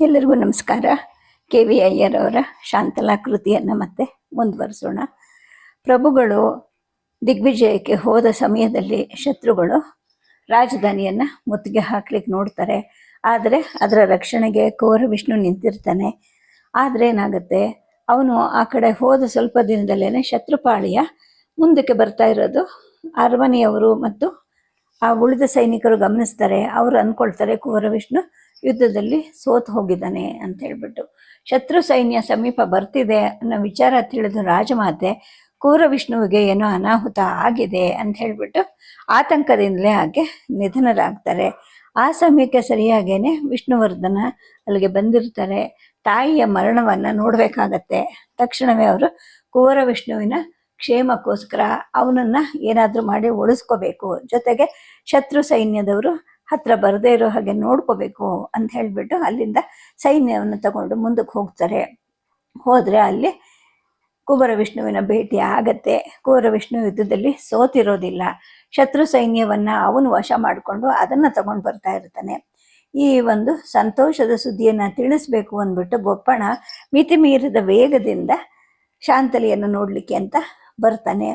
ಎಲ್ಲರಿಗೂ ನಮಸ್ಕಾರ. K V Iyer ಅವರ ಶಾಂತಲಾ ಕೃತಿಯನ್ನು ಮತ್ತೆ ಮುಂದುವರಿಸೋಣ. ಪ್ರಭುಗಳು ದಿಗ್ವಿಜಯಕ್ಕೆ ಹೋದ ಸಮಯದಲ್ಲಿ ಶತ್ರುಗಳು ರಾಜಧಾನಿಯನ್ನು ಮುತ್ತಿಗೆ ಹಾಕ್ಲಿಕ್ಕೆ ನೋಡ್ತಾರೆ. ಆದರೆ ಅದರ ರಕ್ಷಣೆಗೆ ಕೋರ ವಿಷ್ಣು ನಿಂತಿರ್ತಾನೆ. ಆದರೆ ಏನಾಗುತ್ತೆ? ಅವನು ಆ ಕಡೆ ಹೋದ ಸ್ವಲ್ಪ ದಿನದಲ್ಲೇ ಶತ್ರುಪಾಳಿಯ ಮುಂದಕ್ಕೆ ಬರ್ತಾ ಇರೋದು ಅರಮನೆಯವರು ಮತ್ತು ಆ ಉಳಿದ ಸೈನಿಕರು ಗಮನಿಸ್ತಾರೆ. ಅವರು ಅಂದ್ಕೊಳ್ತಾರೆ, ಕುವರ ವಿಷ್ಣು ಯುದ್ಧದಲ್ಲಿ ಸೋತು ಹೋಗಿದ್ದಾನೆ ಅಂತ ಹೇಳ್ಬಿಟ್ಟು. ಶತ್ರು ಸೈನ್ಯ ಸಮೀಪ ಬರ್ತಿದೆ ಅನ್ನೋ ವಿಚಾರ ತಿಳಿದು ರಾಜಮಾತೆ ಕೂರ ವಿಷ್ಣುವಿಗೆ ಏನೋ ಅನಾಹುತ ಆಗಿದೆ ಅಂತ ಹೇಳ್ಬಿಟ್ಟು ಆತಂಕದಿಂದಲೇ ಆಕೆ ನಿಧನರಾಗ್ತಾರೆ. ಆ ಸಮಯಕ್ಕೆ ಸರಿಯಾಗೇನೆ ವಿಷ್ಣುವರ್ಧನ ಅಲ್ಲಿಗೆ ಬಂದಿರ್ತಾರೆ. ತಾಯಿಯ ಮರಣವನ್ನ ನೋಡಬೇಕಾಗತ್ತೆ. ತಕ್ಷಣವೇ ಅವರು ಕುವರ ವಿಷ್ಣುವಿನ ಕ್ಷೇಮಕ್ಕೋಸ್ಕರ ಅವನನ್ನ ಏನಾದರೂ ಮಾಡಿ ಉಳಿಸ್ಕೋಬೇಕು ಜೊತೆಗೆ ಶತ್ರು ಸೈನ್ಯದವರು ಹತ್ರ ಬರದೇ ಇರೋ ಹಾಗೆ ನೋಡ್ಕೋಬೇಕು ಅಂತ ಹೇಳಿಬಿಟ್ಟು ಅಲ್ಲಿಂದ ಸೈನ್ಯವನ್ನು ತಗೊಂಡು ಮುಂದಕ್ಕೆ ಹೋಗ್ತಾರೆ. ಹೋದರೆ ಅಲ್ಲಿ ಕುಬರ ವಿಷ್ಣುವಿನ ಭೇಟಿ ಆಗತ್ತೆ. ಕುಬರ ವಿಷ್ಣು ಯುದ್ಧದಲ್ಲಿ ಸೋತಿರೋದಿಲ್ಲ. ಶತ್ರು ಸೈನ್ಯವನ್ನ ಅವನು ವಶ ಮಾಡಿಕೊಂಡು ಅದನ್ನ ತಗೊಂಡು ಬರ್ತಾ ಇರ್ತಾನೆ. ಈ ಒಂದು ಸಂತೋಷದ ಸುದ್ದಿಯನ್ನ ತಿಳಿಸ್ಬೇಕು ಅಂದ್ಬಿಟ್ಟು ಗೊಪ್ಪಣ ಮಿತಿ ಮೀರಿದ ವೇಗದಿಂದ ಶಾಂತಲೆಯನ್ನು ನೋಡಲಿಕ್ಕೆ ಅಂತ ಬರ್ತಾನೆ.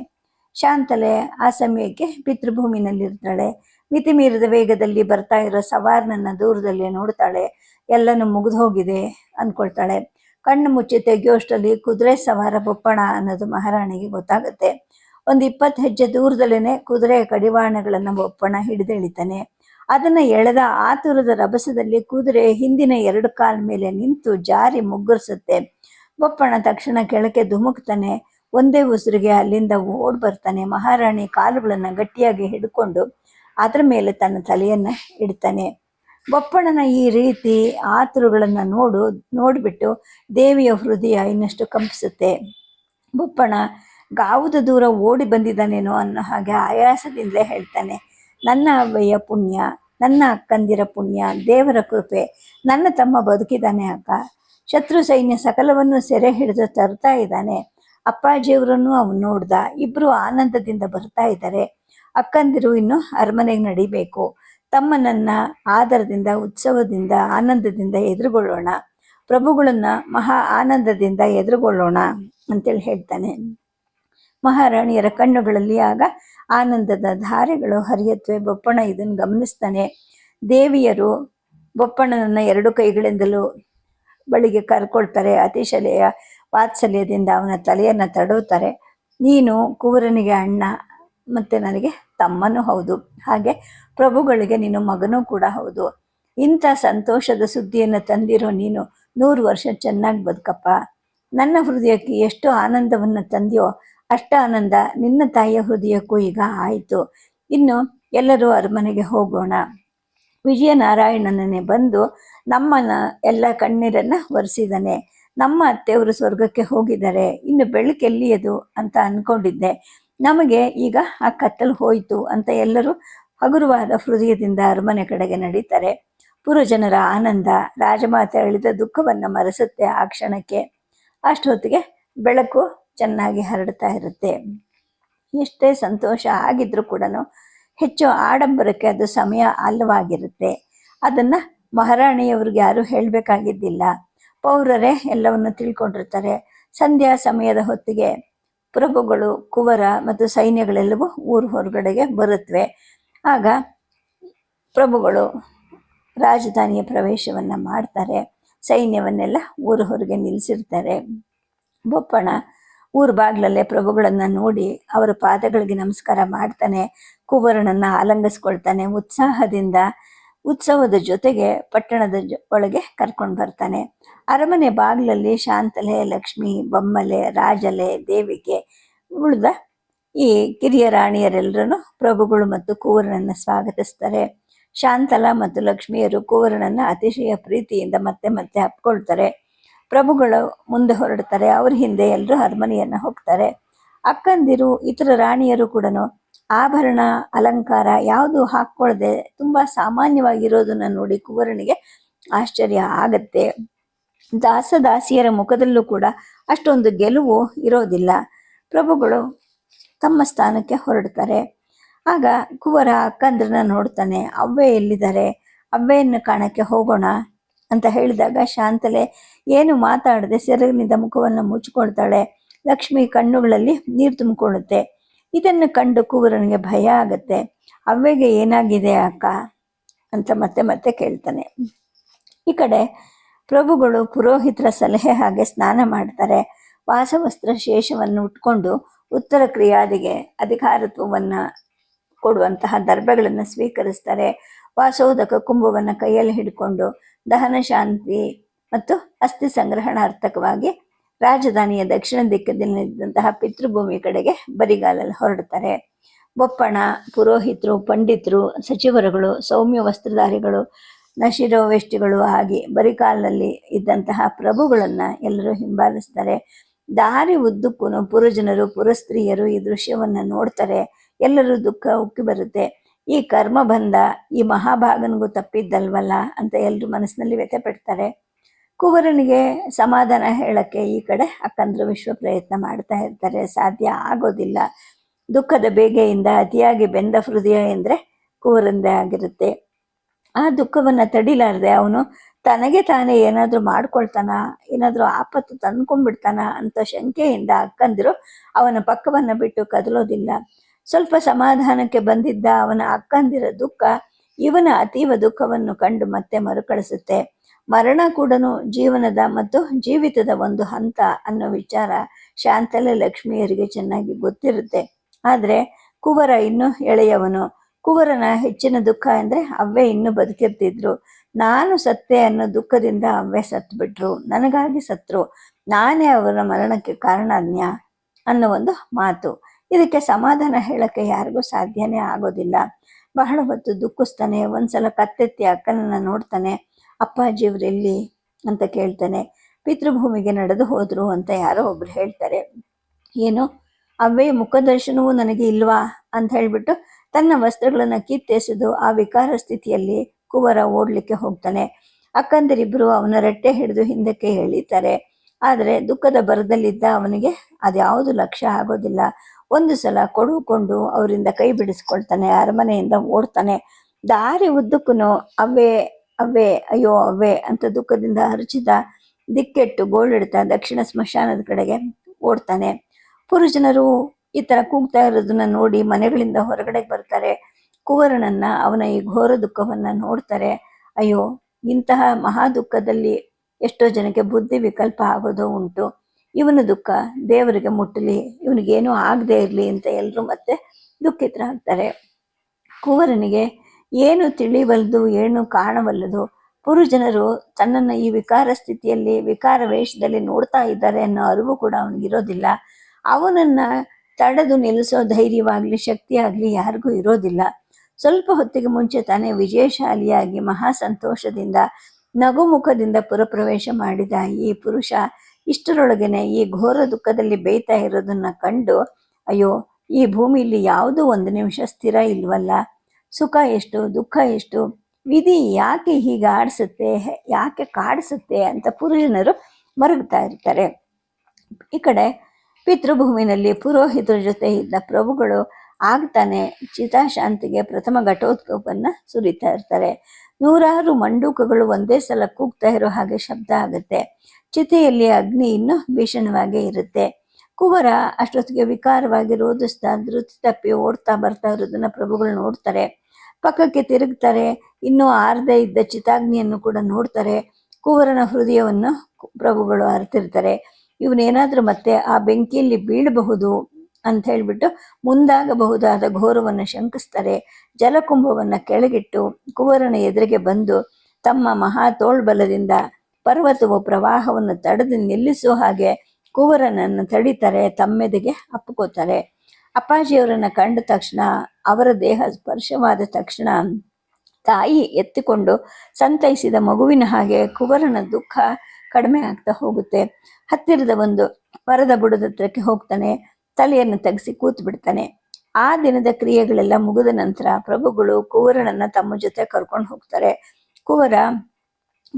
ಶಾಂತಲೆ ಆ ಸಮಯಕ್ಕೆ ಪಿತೃಭೂಮಿನಲ್ಲಿರ್ತಾಳೆ. ಮಿತಿ ಮೀರಿದ ವೇಗದಲ್ಲಿ ಬರ್ತಾ ಇರೋ ಸವಾರನನ್ನ ದೂರದಲ್ಲಿ ನೋಡ್ತಾಳೆ. ಎಲ್ಲನೂ ಮುಗಿದು ಹೋಗಿದೆ ಅಂದ್ಕೊಳ್ತಾಳೆ ಕಣ್ಣು ಮುಚ್ಚಿ ತೆಗೆಯೋಷ್ಟರಲ್ಲಿ ಕುದುರೆ ಸವಾರ ಬೊಪ್ಪಣ ಅನ್ನೋದು ಮಹಾರಾಣಿಗೆ ಗೊತ್ತಾಗುತ್ತೆ. ಒಂದು ಇಪ್ಪತ್ತು ಹೆಜ್ಜೆ ದೂರದಲ್ಲೇನೆ ಕುದುರೆಯ ಕಡಿವಾಣಗಳನ್ನ ಬೊಪ್ಪಣ ಹಿಡಿದೆಳಿತಾನೆ. ಅದನ್ನ ಎಳೆದ ಆತುರದ ರಭಸದಲ್ಲಿ ಕುದುರೆ ಹಿಂದಿನ ಎರಡು ಕಾಲ ಮೇಲೆ ನಿಂತು ಜಾರಿ ಮುಗ್ಗರಿಸುತ್ತೆ. ಬೊಪ್ಪಣ ತಕ್ಷಣ ಕೆಳಕ್ಕೆ ಧುಮುಕ್ತಾನೆ. ಒಂದೇ ಉಸಿರಿಗೆ ಅಲ್ಲಿಂದ ಓಡ್ ಬರ್ತಾನೆ. ಮಹಾರಾಣಿ ಕಾಲುಗಳನ್ನ ಗಟ್ಟಿಯಾಗಿ ಹಿಡ್ಕೊಂಡು ಅದ್ರ ಮೇಲೆ ತನ್ನ ತಲೆಯನ್ನು ಇಡ್ತಾನೆ. ಬೊಪ್ಪಣ್ಣನ ಈ ರೀತಿ ಆತುರುಗಳನ್ನು ನೋಡು, ನೋಡಿಬಿಟ್ಟು ದೇವಿಯ ಹೃದಯ ಇನ್ನಷ್ಟು ಕಂಪಿಸುತ್ತೆ. ಬೊಪ್ಪಣ ಗಾವುದ ದೂರ ಓಡಿ ಬಂದಿದ್ದಾನೇನೋ ಅನ್ನೋ ಹಾಗೆ ಆಯಾಸದಿಂದಲೇ ಹೇಳ್ತಾನೆ. ನನ್ನ ಅವ್ವೆಯ ಪುಣ್ಯ, ನನ್ನ ಅಕ್ಕಂದಿರ ಪುಣ್ಯ, ದೇವರ ಕೃಪೆ, ನನ್ನ ತಮ್ಮ ಬದುಕಿದ್ದಾನೆ ಅಕ್ಕ. ಶತ್ರು ಸೈನ್ಯ ಸಕಲವನ್ನು ಸೆರೆ ಹಿಡಿದು ತರ್ತಾ ಇದ್ದಾನೆ. ಅಪ್ಪಾಜಿಯವರನ್ನು ಅವನು ನೋಡ್ದ. ಇಬ್ರು ಆನಂದದಿಂದ ಬರ್ತಾ ಇದ್ದಾರೆ. ಅಕ್ಕಂದಿರು ಇನ್ನು ಅರಮನೆಗೆ ನಡಿಬೇಕು. ತಮ್ಮನನ್ನ ಆದರದಿಂದ, ಉತ್ಸವದಿಂದ, ಆನಂದದಿಂದ ಎದುರುಗೊಳ್ಳೋಣ. ಪ್ರಭುಗಳನ್ನ ಮಹಾ ಆನಂದದಿಂದ ಎದುರುಗೊಳ್ಳೋಣ ಅಂತೇಳಿ ಹೇಳ್ತಾನೆ. ಮಹಾರಾಣಿಯರ ಕಣ್ಣುಗಳಲ್ಲಿ ಆಗ ಆನಂದದ ಧಾರೆಗಳು ಹರಿಯತ್ವೆ ಬೊಪ್ಪಣ ಇದನ್ನು ಗಮನಿಸ್ತಾನೆ. ದೇವಿಯರು ಬೊಪ್ಪಣ್ಣನನ್ನ ಎರಡು ಕೈಗಳಿಂದಲೂ ಬಳಿಗೆ ಕರ್ಕೊಳ್ತಾರೆ. ಅತಿಶಲೆಯ ವಾತ್ಸಲ್ಯದಿಂದ ಅವನ ತಲೆಯನ್ನ ತಡೋತಾರೆ. ನೀನು ಕುವರನಿಗೆ ಅಣ್ಣ ಮತ್ತೆ ನನಗೆ ತಮ್ಮನೂ ಹೌದು. ಹಾಗೆ ಪ್ರಭುಗಳಿಗೆ ನೀನು ಮಗನೂ ಕೂಡ ಹೌದು. ಇಂಥ ಸಂತೋಷದ ಸುದ್ದಿಯನ್ನು ತಂದಿರೋ ನೀನು ನೂರು ವರ್ಷ ಚೆನ್ನಾಗಿ ಬದುಕಪ್ಪ. ನನ್ನ ಹೃದಯಕ್ಕೆ ಎಷ್ಟು ಆನಂದವನ್ನು ತಂದೆಯೋ ಅಷ್ಟ ಆನಂದ ನಿನ್ನ ತಾಯಿಯ ಹೃದಯಕ್ಕೂ ಈಗ ಆಯಿತು. ಇನ್ನು ಎಲ್ಲರೂ ಅರಮನೆಗೆ ಹೋಗೋಣ. ವಿಜಯನಾರಾಯಣನೇ ಬಂದು ನಮ್ಮನ್ನ ಎಲ್ಲ ಕಣ್ಣೀರನ್ನ ಒರೆಸಿದ್ದಾನೆ ನಮ್ಮ ಅತ್ತೆಯವರು ಸ್ವರ್ಗಕ್ಕೆ ಹೋಗಿದ್ದಾರೆ. ಇನ್ನು ಬೆಳಕೆಲ್ಲಿಯದು ಅಂತ ಅನ್ಕೊಂಡಿದ್ದೆ. ನಮಗೆ ಈಗ ಆ ಕತ್ತಲು ಹೋಯಿತು ಅಂತ ಎಲ್ಲರೂ ಹಗುರವಾದ ಹೃದಯದಿಂದ ಅರಮನೆ ಕಡೆಗೆ ನಡೀತಾರೆ. ಪುರುಜನರ ಆನಂದ, ರಾಜಮಾತೆ ಅಳಿದ ದುಃಖವನ್ನು ಮರೆಸುತ್ತೆ ಆ ಕ್ಷಣಕ್ಕೆ. ಅಷ್ಟೊತ್ತಿಗೆ ಬೆಳಕು ಚೆನ್ನಾಗಿ ಹರಡ್ತಾ ಇರುತ್ತೆ. ಎಷ್ಟೇ ಸಂತೋಷ ಆಗಿದ್ರೂ ಕೂಡ ಹೆಚ್ಚು ಆಡಂಬರಕ್ಕೆ ಅದು ಸಮಯ ಅಲ್ಲವಾಗಿರುತ್ತೆ. ಅದನ್ನ ಮಹಾರಾಣಿಯವ್ರಿಗೆ ಯಾರು ಹೇಳಬೇಕಾಗಿದ್ದಿಲ್ಲ. ಪೌರರೇ ಎಲ್ಲವನ್ನು ತಿಳ್ಕೊಂಡಿರ್ತಾರೆ. ಸಂಧ್ಯಾ ಸಮಯದ ಹೊತ್ತಿಗೆ ಪ್ರಭುಗಳು, ಕುವರ ಮತ್ತು ಸೈನ್ಯಗಳೆಲ್ಲವೂ ಊರು ಹೊರಗಡೆಗೆ ಬರುತ್ತವೆ ಆಗ ಪ್ರಭುಗಳು ರಾಜಧಾನಿಯ ಪ್ರವೇಶವನ್ನು ಮಾಡ್ತಾರೆ. ಸೈನ್ಯವನ್ನೆಲ್ಲ ಊರು ಹೊರಗೆ ನಿಲ್ಲಿಸಿರ್ತಾರೆ ಬೊಪ್ಪಣ ಊರು ಬಾಗ್ಲಲ್ಲೇ ಪ್ರಭುಗಳನ್ನು ನೋಡಿ ಅವರ ಪಾದಗಳಿಗೆ ನಮಸ್ಕಾರ ಮಾಡ್ತಾನೆ, ಕುವರನನ್ನು ಆಲಂಗಿಸ್ಕೊಳ್ತಾನೆ ಉತ್ಸಾಹದಿಂದ, ಉತ್ಸವದ ಜೊತೆಗೆ ಪಟ್ಟಣದ ಒಳಗೆ ಕರ್ಕೊಂಡು ಬರ್ತಾನೆ. ಅರಮನೆ ಬಾಗಿಲಲ್ಲಿ ಶಾಂತಲೆ ಲಕ್ಷ್ಮಿ, ಬೊಮ್ಮಲೆ, ರಾಜಲೆ, ದೇವಿಗೆ ಉಳಿದ ಈ ಕಿರಿಯ ರಾಣಿಯರೆಲ್ಲರೂ ಪ್ರಭುಗಳು ಮತ್ತು ಕೂವರನನ್ನು ಸ್ವಾಗತಿಸ್ತಾರೆ. ಶಾಂತಲ ಮತ್ತು ಲಕ್ಷ್ಮಿಯರು ಕೂವರನನ್ನು ಅತಿಶಯ ಪ್ರೀತಿಯಿಂದ ಮತ್ತೆ ಮತ್ತೆ ಹಪ್ಕೊಳ್ತಾರೆ. ಪ್ರಭುಗಳು ಮುಂದೆ ಹೊರಡ್ತಾರೆ, ಅವ್ರ ಹಿಂದೆ ಎಲ್ಲರೂ ಅರಮನೆಯನ್ನು ಹೋಗ್ತಾರೆ. ಅಕ್ಕಂದಿರು, ಇತರ ರಾಣಿಯರು ಕೂಡ ಆಭರಣ, ಅಲಂಕಾರ ಯಾವುದು ಹಾಕ್ಕೊಳ್ಳದೆ ತುಂಬಾ ಸಾಮಾನ್ಯವಾಗಿರೋದನ್ನ ನೋಡಿ ಕುವರನಿಗೆ ಆಶ್ಚರ್ಯ ಆಗತ್ತೆ. ದಾಸ ದಾಸಿಯರ ಮುಖದಲ್ಲೂ ಕೂಡ ಅಷ್ಟೊಂದು ಗೆಲುವು ಇರೋದಿಲ್ಲ. ಪ್ರಭುಗಳು ತಮ್ಮ ಸ್ಥಾನಕ್ಕೆ ಹೊರಡ್ತಾರೆ. ಆಗ ಕುವರ ಅಕ್ಕಂದ್ರನ್ನ ನೋಡ್ತಾನೆ, ಅವ್ವೆ ಎಲ್ಲಿದ್ದಾರೆ? ಅವ್ವೆಯನ್ನು ಕಾಣಕ್ಕೆ ಹೋಗೋಣ? ಅಂತ ಹೇಳಿದಾಗ ಶಾಂತಲೆ ಏನು ಮಾತಾಡದೆ ಸೆರಗಿನಿಂದ ಮುಖವನ್ನು ಮುಚ್ಚಿಕೊಳ್ತಾಳೆ. ಲಕ್ಷ್ಮಿ ಕಣ್ಣುಗಳಲ್ಲಿ ನೀರು ತುಂಬಿಕೊಳ್ಳುತ್ತೆ. ಇದನ್ನು ಕಂಡು ಕುವರನಿಗೆ ಭಯ ಆಗತ್ತೆ. ಅವ್ವೆಗೆ ಏನಾಗಿದೆ ಅಕ್ಕ? ಅಂತ ಮತ್ತೆ ಮತ್ತೆ ಕೇಳ್ತಾನೆ. ಈ ಕಡೆ ಪ್ರಭುಗಳು ಪುರೋಹಿತರ ಸಲಹೆ ಹಾಗೆ ಸ್ನಾನ ಮಾಡ್ತಾರೆ. ವಾಸವಸ್ತ್ರ ಶೇಷವನ್ನು ಉಟ್ಕೊಂಡು ಉತ್ತರ ಕ್ರಿಯಾದಿಗೆ ಅಧಿಕಾರತ್ವವನ್ನು ಕೊಡುವಂತಹ ದರ್ಭಗಳನ್ನು ಸ್ವೀಕರಿಸ್ತಾರೆ. ವಾಸೋದಕ ಕುಂಭವನ್ನು ಕೈಯಲ್ಲಿ ಹಿಡ್ಕೊಂಡು ದಹನ ಶಾಂತಿ ಮತ್ತು ಅಸ್ಥಿ ಸಂಗ್ರಹಣಾರ್ಥಕವಾಗಿ ರಾಜಧಾನಿಯ ದಕ್ಷಿಣ ದಿಕ್ಕದಲ್ಲಿದ್ದಂತಹ ಪಿತೃಭೂಮಿ ಕಡೆಗೆ ಬರಿಗಾಲಲ್ಲಿ ಹೊರಡ್ತಾರೆ ಬೊಪ್ಪಣ, ಪುರೋಹಿತರು, ಪಂಡಿತರು, ಸಚಿವರುಗಳು, ಸೌಮ್ಯ ವಸ್ತ್ರಧಾರಿಗಳು ನಶಿರೋವೆಷ್ಟಿಗಳು ಆಗಿ ಬರಿಕಾಲಲ್ಲಿ ಇದ್ದಂತಹ ಪ್ರಭುಗಳನ್ನು ಎಲ್ಲರೂ ಹಿಂಬಾಲಿಸ್ತಾರೆ. ದಾರಿ ಉದ್ದಕ್ಕೂ ಪುರುಜನರು ಪುರಸ್ತ್ರೀಯರು ಈ ದೃಶ್ಯವನ್ನು ನೋಡ್ತಾರೆ. ಎಲ್ಲರೂ ದುಃಖ ಉಕ್ಕಿ ಬರುತ್ತೆ. ಈ ಕರ್ಮ ಬಂದ ಈ ಮಹಾಭಾಗನಿಗೂ ತಪ್ಪಿದ್ದಲ್ವಲ್ಲ ಅಂತ ಎಲ್ಲರೂ ಮನಸ್ಸಿನಲ್ಲಿ ವ್ಯಥೆ ಪಡ್ತಾರೆ. ಕುವರನಿಗೆ ಸಮಾಧಾನ ಹೇಳಕ್ಕೆ ಈ ಕಡೆ ಅಕ್ಕಂದ್ರ ವಿಶ್ವ ಪ್ರಯತ್ನ ಮಾಡ್ತಾ ಇರ್ತಾರೆ. ಸಾಧ್ಯ ಆಗೋದಿಲ್ಲ. ದುಃಖದ ಬೇಗೆಯಿಂದ, ಅತಿಯಾಗಿ ಬೆಂದ ಹೃದಯ ಎಂದರೆ ಕುವರಂದೇ ಆಗಿರುತ್ತೆ. ಆ ದುಃಖವನ್ನ ತಡಿಲಾರದೆ ಅವನು ತನಗೆ ತಾನೇ ಏನಾದ್ರೂ ಮಾಡ್ಕೊಳ್ತಾನ, ಏನಾದ್ರೂ ಆಪತ್ತು ತಂದ್ಕೊಂಡ್ಬಿಡ್ತಾನ ಅಂತ ಶಂಕೆಯಿಂದ ಅಕ್ಕಂದಿರು ಅವನ ಪಕ್ಕವನ್ನ ಬಿಟ್ಟು ಕದಲೋದಿಲ್ಲ. ಸ್ವಲ್ಪ ಸಮಾಧಾನಕ್ಕೆ ಬಂದಿದ್ದ ಅವನ ಅಕ್ಕಂದಿರ ದುಃಖ ಇವನ ಅತೀವ ದುಃಖವನ್ನು ಕಂಡು ಮತ್ತೆ ಮರುಕಳಿಸುತ್ತೆ. ಮರಣ ಕೂಡ ಜೀವನದ ಮತ್ತು ಜೀವಿತದ ಒಂದು ಹಂತ ಅನ್ನೋ ವಿಚಾರ ಶಾಂತಲೆ ಲಕ್ಷ್ಮಿಯರಿಗೆ ಚೆನ್ನಾಗಿ ಗೊತ್ತಿರುತ್ತೆ. ಆದ್ರೆ ಕುವರ ಇನ್ನು ಎಳೆಯವನು. ಕುವರನ ಹೆಚ್ಚಿನ ದುಃಖ ಅಂದರೆ ಅವ್ವೆ ಇನ್ನೂ ಬದುಕಿರ್ತಿದ್ರು. ನಾನು ಸತ್ತೆ ಅನ್ನೋ ದುಃಖದಿಂದ ಅವ್ವೆ ಸತ್ಬಿಟ್ರು. ನನಗಾಗಿ ಸತ್ರು. ನಾನೇ ಅವರ ಮರಣಕ್ಕೆ ಕಾರಣಜ್ಞ ಅನ್ನೋ ಒಂದು ಮಾತು. ಇದಕ್ಕೆ ಸಮಾಧಾನ ಹೇಳಕ್ಕೆ ಯಾರಿಗೂ ಸಾಧ್ಯನೇ ಆಗೋದಿಲ್ಲ. ಬಹಳ ಹೊತ್ತು ದುಃಖಿಸ್ತಾನೆ, ಒಂದ್ಸಲ ಕತ್ತೆತ್ತಿ ಅಕ್ಕನನ್ನ ನೋಡ್ತಾನೆ ಅಪ್ಪಾಜಿಯವರೆಲ್ಲಿ ಅಂತ ಕೇಳ್ತಾನೆ. ಪಿತೃಭೂಮಿಗೆ ನಡೆದು ಹೋದ್ರು ಅಂತ ಯಾರೋ ಒಬ್ರು ಹೇಳ್ತಾರೆ. ಏನು ಅವ್ವೇ ಮುಖದರ್ಶನವೂ ನನಗೆ ಇಲ್ವಾ? ಅಂತ ಹೇಳ್ಬಿಟ್ಟು ತನ್ನ ವಸ್ತ್ರಗಳನ್ನು ಕಿತ್ತೆಸೆದು ಆ ವಿಕಾರ ಸ್ಥಿತಿಯಲ್ಲಿ ಕುವರ ಓಡಲಿಕ್ಕೆ ಹೋಗ್ತಾನೆ. ಅಕ್ಕಂದಿರಿಬ್ಬರು ಅವನ ರಟ್ಟೆ ಹಿಡಿದು ಹಿಂದಕ್ಕೆ ಎಳೀತಾರೆ. ಆದರೆ ದುಃಖದ ಬರದಲ್ಲಿದ್ದ ಅವನಿಗೆ ಅದ್ಯಾವುದು ಲಕ್ಷ್ಯ ಆಗೋದಿಲ್ಲ. ಒಂದು ಸಲ ಕೊಡುಕೊಂಡು ಅವರಿಂದ ಕೈ ಬಿಡಿಸ್ಕೊಳ್ತಾನೆ, ಅರಮನೆಯಿಂದ ಓಡ್ತಾನೆ. ದಾರಿ ಉದ್ದಕ್ಕೂ ಅವೇ ಅವೇ, ಅಯ್ಯೋ, ಅವೇ ಅಂತ ದುಃಖದಿಂದ ಹರಿಚಿದ ದಿಕ್ಕೆಟ್ಟು ಗೋಳಿಡ್ತಾ ದಕ್ಷಿಣ ಸ್ಮಶಾನದ ಕಡೆಗೆ ಓಡ್ತಾನೆ. ಪುರುಷನರು ಈ ತರ ಕೂಗ್ತಾ ಇರೋದನ್ನ ನೋಡಿ ಮನೆಗಳಿಂದ ಹೊರಗಡೆ ಬರ್ತಾರೆ. ಕುವರನನ್ನ ಅವನ ಈ ಘೋರ ದುಃಖವನ್ನ ನೋಡ್ತಾರೆ. ಅಯ್ಯೋ, ಇಂತಹ ಮಹಾ ದುಃಖದಲ್ಲಿ ಎಷ್ಟೋ ಜನಕ್ಕೆ ಬುದ್ಧಿ ವಿಕಲ್ಪ ಆಗೋದು ಉಂಟು. ಇವನ ದುಃಖ ದೇವರಿಗೆ ಮುಟ್ಟಲಿ, ಇವನಿಗೇನು ಆಗದೆ ಇರಲಿ ಅಂತ ಎಲ್ಲರೂ ಮತ್ತೆ ದುಃಖಿತರಾಗ್ತಾರೆ. ಕುವರನಿಗೆ ಏನು ತಿಳಿವಲ್ದು, ಏನು ಕಾಣವಲ್ಲದು. ಪುರುಜನರು ತನ್ನನ್ನು ಈ ವಿಕಾರ ಸ್ಥಿತಿಯಲ್ಲಿ, ವಿಕಾರ ವೇಷದಲ್ಲಿ ನೋಡ್ತಾ ಇದ್ದಾರೆ ಅನ್ನೋ ಅರಿವು ಕೂಡ ಅವನಿಗಿರೋದಿಲ್ಲ. ಅವನನ್ನ ತಡೆದು ನಿಲ್ಲಿಸೋ ಧೈರ್ಯವಾಗಲಿ ಶಕ್ತಿ ಆಗ್ಲಿ ಯಾರಿಗೂ ಇರೋದಿಲ್ಲ. ಸ್ವಲ್ಪ ಹೊತ್ತಿಗೆ ಮುಂಚೆ ತಾನೇ ವಿಜಯಶಾಲಿಯಾಗಿ ಮಹಾ ಸಂತೋಷದಿಂದ ನಗುಮುಖದಿಂದ ಪುರಪ್ರವೇಶ ಮಾಡಿದ ಈ ಪುರುಷ ಇಷ್ಟರೊಳಗನೆ ಈ ಘೋರ ದುಃಖದಲ್ಲಿ ಬೇಯ್ತಾ ಇರೋದನ್ನ ಕಂಡು, ಅಯ್ಯೋ, ಈ ಭೂಮಿಯಲ್ಲಿ ಯಾವುದೂ ಒಂದು ನಿಮಿಷ ಸ್ಥಿರ ಇಲ್ವಲ್ಲ? ಸುಖ ಎಷ್ಟು, ದುಃಖ ಎಷ್ಟು? ವಿಧಿ ಯಾಕೆ ಹೀಗೆ ಆಡಿಸುತ್ತೆ ಯಾಕೆ ಕಾಡಿಸುತ್ತೆ ಅಂತ ಪುರುಷನರು ಮರುಗ್ತಾ ಇರ್ತಾರೆ. ಈ ಕಡೆ ಪಿತೃಭೂಮಿನಲ್ಲಿ ಪುರೋಹಿತರ ಜೊತೆ ಇದ್ದ ಪ್ರಭುಗಳು ಆಗ್ತಾನೆ ಚಿತಾಶಾಂತಿಗೆ ಪ್ರಥಮ ಘಟೋತ್ಕೋಪನ್ನ ಸುರಿತಾ ಇರ್ತಾರೆ. ನೂರಾರು ಮಂಡೂಕಗಳು ಒಂದೇ ಸಲ ಕೂಗ್ತಾ ಇರೋ ಹಾಗೆ ಶಬ್ದ ಆಗುತ್ತೆ. ಚಿತೆಯಲ್ಲಿ ಅಗ್ನಿ ಇನ್ನೂ ಭೀಷಣವಾಗೇ ಇರುತ್ತೆ. ಕುವರ ಅಷ್ಟೊತ್ತಿಗೆ ವಿಕಾರವಾಗಿ ರೋಧಿಸ್ತಾ ಧೃತಿ ತಪ್ಪಿ ಓಡ್ತಾ ಬರ್ತಾ ಇರೋದನ್ನ ಪ್ರಭುಗಳು ನೋಡ್ತಾರೆ. ಪಕ್ಕಕ್ಕೆ ತಿರುಗ್ತಾರೆ. ಇನ್ನೂ ಆರದೇ ಇದ್ದ ಚಿತಾಗ್ನಿಯನ್ನು ಕೂಡ ನೋಡ್ತಾರೆ. ಕುವರನ ಹೃದಯವನ್ನು ಪ್ರಭುಗಳು ಅರಿತಿರ್ತಾರೆ. ಇವನೇನಾದ್ರೂ ಮತ್ತೆ ಆ ಬೆಂಕಿಯಲ್ಲಿ ಬೀಳಬಹುದು ಅಂತ ಹೇಳಿಬಿಟ್ಟು ಮುಂದಾಗಬಹುದಾದ ಘೋರವನ್ನು ಶಂಕಿಸ್ತಾರೆ. ಜಲಕುಂಭವನ್ನು ಕೆಳಗಿಟ್ಟು ಕುವರನ ಎದುರಿಗೆ ಬಂದು ತಮ್ಮ ಮಹಾ ತೋಳ್ಬಲದಿಂದ ಪರ್ವತವು ಪ್ರವಾಹವನ್ನು ತಡೆದು ನಿಲ್ಲಿಸುವ ಹಾಗೆ ಕುವರನನ್ನು ತಡಿತಾರೆ, ತಮ್ಮೆದೆಗೆ ಅಪ್ಪುಕೋತಾರೆ. ಅಪ್ಪಾಜಿಯವರನ್ನು ಕಂಡ ತಕ್ಷಣ, ಅವರ ದೇಹ ಸ್ಪರ್ಶವಾದ ತಕ್ಷಣ ತಾಯಿ ಎತ್ತಿಕೊಂಡು ಸಂತೈಸಿದ ಮಗುವಿನ ಹಾಗೆ ಕುವರನ ದುಃಖ ಕಡಿಮೆ ಆಗ್ತಾ ಹೋಗುತ್ತೆ. ಹತ್ತಿರದ ಒಂದು ಮರದ ಬುಡದ ಹತ್ರಕ್ಕೆ ಹೋಗ್ತಾನೆ, ತಲೆಯನ್ನು ತೆಗೆಸಿ ಕೂತ್ ಬಿಡ್ತಾನೆ ಆ ದಿನದ ಕ್ರಿಯೆಗಳೆಲ್ಲ ಮುಗಿದ ನಂತರ ಪ್ರಭುಗಳು ಕುವರನನ್ನ ತಮ್ಮ ಜೊತೆ ಕರ್ಕೊಂಡು ಹೋಗ್ತಾರೆ. ಕುವರ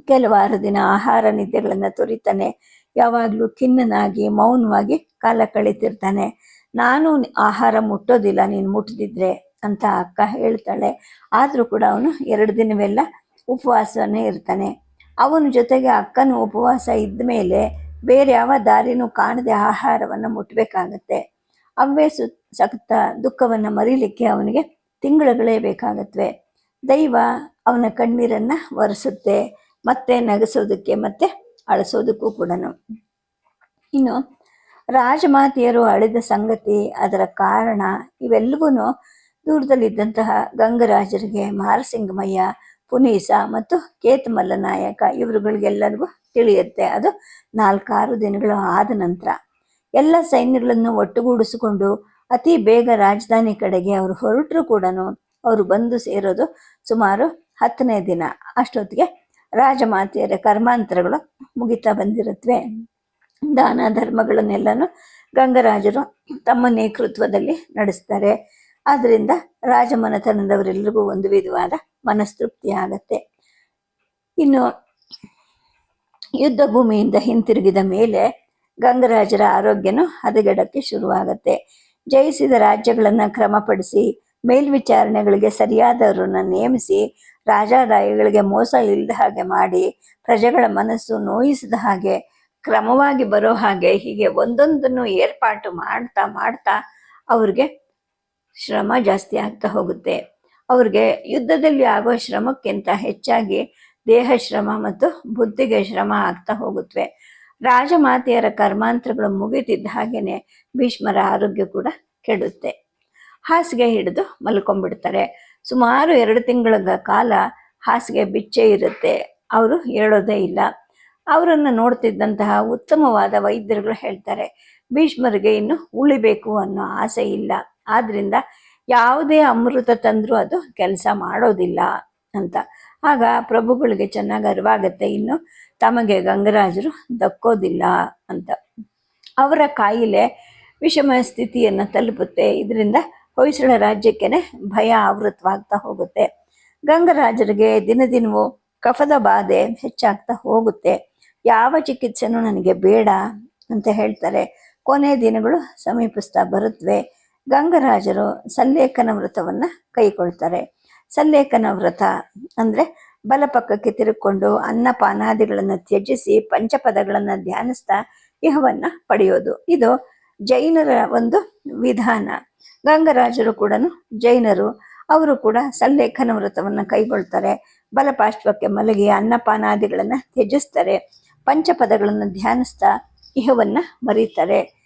ಕೆಲವಾರು ದಿನ ಆಹಾರ ನಿದ್ದೆಗಳನ್ನ ತೊರಿತಾನೆ. ಯಾವಾಗ್ಲೂ ಖಿನ್ನನಾಗಿ, ಮೌನವಾಗಿ ಕಾಲ ಕಳೀತಿರ್ತಾನೆ. ನಾನು ಆಹಾರ ಮುಟ್ಟೋದಿಲ್ಲ, ನೀನು ಮುಟ್ಟದಿದ್ರೆ ಅಂತ ಅಕ್ಕ ಹೇಳ್ತಾಳೆ. ಆದ್ರೂ ಕೂಡ ಅವನು ಎರಡು ದಿನವೆಲ್ಲ ಉಪವಾಸನೇ ಇರ್ತಾನೆ. ಅವನ ಜೊತೆಗೆ ಅಕ್ಕನ ಉಪವಾಸ ಇದ್ದ ಮೇಲೆ ಬೇರೆ ಯಾವ ದಾರಿನೂ ಕಾಣದೆ ಆಹಾರವನ್ನು ಮುಟ್ಟಬೇಕಾಗತ್ತೆ ಅವೇ ಸು ಸಕ್ತ ದುಃಖವನ್ನು ಮರೀಲಿಕ್ಕೆ ಅವನಿಗೆ ತಿಂಗಳುಗಳೇ ಬೇಕಾಗತ್ವೆ. ದೈವ ಅವನ ಕಣ್ಣೀರನ್ನು ಒರೆಸುತ್ತೆ, ಮತ್ತೆ ನಗಸೋದಕ್ಕೆ ಮತ್ತೆ ಅಳಿಸೋದಕ್ಕೂ ಕೂಡ ಇನ್ನು ರಾಜಮಾತೆಯರು ಅಳಿದ ಸಂಗತಿ, ಅದರ ಕಾರಣ ಇವೆಲ್ಲವೂ ದೂರದಲ್ಲಿದ್ದಂತಹ ಗಂಗರಾಜರಿಗೆ ಮಾರಸಿಂಗಮಯ್ಯ ಪುನೀಸ ಮತ್ತು ಕೇತಮಲ್ಲ ನಾಯಕ ಇವರುಗಳಿಗೆಲ್ಲರಿಗೂ ತಿಳಿಯುತ್ತೆ. ಅದು ನಾಲ್ಕಾರು ದಿನಗಳು ಆದ ನಂತರ ಎಲ್ಲ ಸೈನ್ಯಗಳನ್ನು ಒಟ್ಟುಗೂಡಿಸಿಕೊಂಡು ಅತಿ ಬೇಗ ರಾಜಧಾನಿ ಕಡೆಗೆ ಅವರು ಹೊರಟರು ಕೂಡ ಅವರು ಬಂದು ಸೇರೋದು ಸುಮಾರು ಹತ್ತನೇ ದಿನ. ಅಷ್ಟೊತ್ತಿಗೆ ರಾಜಮಾತೆಯರ ಕರ್ಮಾಂತರಗಳು ಮುಗಿತಾ ಬಂದಿರುತ್ತವೆ ದಾನ ಧರ್ಮಗಳನ್ನೆಲ್ಲನೂ ಗಂಗರಾಜರು ತಮ್ಮ ನೇತೃತ್ವದಲ್ಲಿ ನಡೆಸ್ತಾರೆ. ಆದ್ರಿಂದ ರಾಜಮನೆತನದವರೆಲ್ಲರಿಗೂ ಒಂದು ವಿಧವಾದ ಮನಸ್ತೃಪ್ತಿ ಆಗತ್ತೆ. ಇನ್ನು ಯುದ್ಧ ಭೂಮಿಯಿಂದ ಹಿಂತಿರುಗಿದ ಮೇಲೆ ಗಂಗರಾಜರ ಆರೋಗ್ಯನೂ ಹದಗೆಡಕ್ಕೆ ಶುರುವಾಗತ್ತೆ. ಜಯಿಸಿದ ರಾಜ್ಯಗಳನ್ನು ಕ್ರಮಪಡಿಸಿ ಮೇಲ್ವಿಚಾರಣೆಗಳಿಗೆ ಸರಿಯಾದವರನ್ನ ನೇಮಿಸಿ ರಾಜಾದಾಯಿಗಳಿಗೆ ಮೋಸ ಇಲ್ಲದ ಹಾಗೆ ಮಾಡಿ ಪ್ರಜೆಗಳ ಮನಸ್ಸು ನೋಯಿಸಿದ ಹಾಗೆ ಕ್ರಮವಾಗಿ ಬರೋ ಹಾಗೆ ಹೀಗೆ ಒಂದೊಂದನ್ನು ಏರ್ಪಾಟು ಮಾಡ್ತಾ ಮಾಡ್ತಾ ಅವ್ರಿಗೆ ಶ್ರಮ ಜಾಸ್ತಿ ಆಗ್ತಾ ಹೋಗುತ್ತೆ. ಅವ್ರಿಗೆ ಯುದ್ಧದಲ್ಲಿ ಆಗೋ ಶ್ರಮಕ್ಕಿಂತ ಹೆಚ್ಚಾಗಿ ದೇಹ ಶ್ರಮ ಮತ್ತು ಬುದ್ಧಿಗೆ ಶ್ರಮ ಆಗ್ತಾ ಹೋಗುತ್ತವೆ ರಾಜಮಾತೆಯರ ಕರ್ಮಾಂತರಗಳು ಮುಗಿತಿದ್ದ ಹಾಗೇನೆ ಭೀಷ್ಮರ ಆರೋಗ್ಯ ಕೂಡ ಕೆಡುತ್ತೆ. ಹಾಸಿಗೆ ಹಿಡಿದು ಮಲ್ಕೊಂಡ್ಬಿಡ್ತಾರೆ. ಸುಮಾರು ಎರಡು ತಿಂಗಳ ಕಾಲ ಹಾಸಿಗೆ ಬಿಚ್ಚೆ ಇರುತ್ತೆ. ಅವರು ಹೇಳೋದೇ ಇಲ್ಲ. ಅವರನ್ನು ನೋಡ್ತಿದ್ದಂತಹ ಉತ್ತಮವಾದ ವೈದ್ಯರುಗಳು ಹೇಳ್ತಾರೆ, ಭೀಷ್ಮರಿಗೆ ಇನ್ನು ಉಳಿಬೇಕು ಅನ್ನೋ ಆಸೆ ಇಲ್ಲ. ಆದ್ರಿಂದ ಯಾವುದೇ ಅಮೃತ ತಂದರೂ ಅದು ಕೆಲಸ ಮಾಡೋದಿಲ್ಲ ಅಂತ. ಆಗ ಪ್ರಭುಗಳಿಗೆ ಚೆನ್ನಾಗಿ ಅರಿವಾಗತ್ತೆ, ಇನ್ನು ತಮಗೆ ಗಂಗರಾಜರು ದಕ್ಕೋದಿಲ್ಲ ಅಂತ. ಅವರ ಕಾಯಿಲೆ ವಿಷಮ ಸ್ಥಿತಿಯನ್ನು ತಲುಪುತ್ತೆ, ಇದರಿಂದ ಹೊಯ್ಸಳ ರಾಜ್ಯಕ್ಕೇನೆ ಭಯ ಆವೃತವಾಗ್ತಾ ಹೋಗುತ್ತೆ. ಗಂಗರಾಜರಿಗೆ ದಿನ ದಿನವೂ ಕಫದ ಬಾಧೆ ಹೆಚ್ಚಾಗ್ತಾ ಹೋಗುತ್ತೆ. ಯಾವ ಚಿಕಿತ್ಸೆನೂ ನನಗೆ ಬೇಡ ಅಂತ ಹೇಳ್ತಾರೆ. ಕೊನೆ ದಿನಗಳು ಸಮೀಪಿಸ್ತಾ ಬರುತ್ತವೆ ಗಂಗರಾಜರು ಸಲ್ಲೇಖನ ವ್ರತವನ್ನು ಕೈಕೊಳ್ತಾರೆ ಸಲ್ಲೇಖನ ವ್ರತ ಅಂದ್ರೆ ಬಲಪಕ್ಕಕ್ಕೆ ತಿರುಕೊಂಡು ಅನ್ನಪಾನಾದಿಗಳನ್ನು ತ್ಯಜಿಸಿ ಪಂಚಪದಗಳನ್ನು ಧ್ಯಾನಿಸ್ತಾ ಇಹವನ್ನ ಪಡೆಯೋದು. ಇದು ಜೈನರ ಒಂದು ವಿಧಾನ. ಗಂಗರಾಜರು ಕೂಡ ಜೈನರು. ಅವರು ಕೂಡ ಸಲ್ಲೇಖನ ವ್ರತವನ್ನು ಕೈಗೊಳ್ತಾರೆ. ಬಲಪಾಶ್ವಕ್ಕೆ ಮಲಗಿ ಅನ್ನಪಾನಾದಿಗಳನ್ನು ತ್ಯಜಿಸ್ತಾರೆ. ಪಂಚಪದಗಳನ್ನು ಧ್ಯಾನಿಸ್ತಾ ಇಹವನ್ನ ಮರೀತಾರೆ.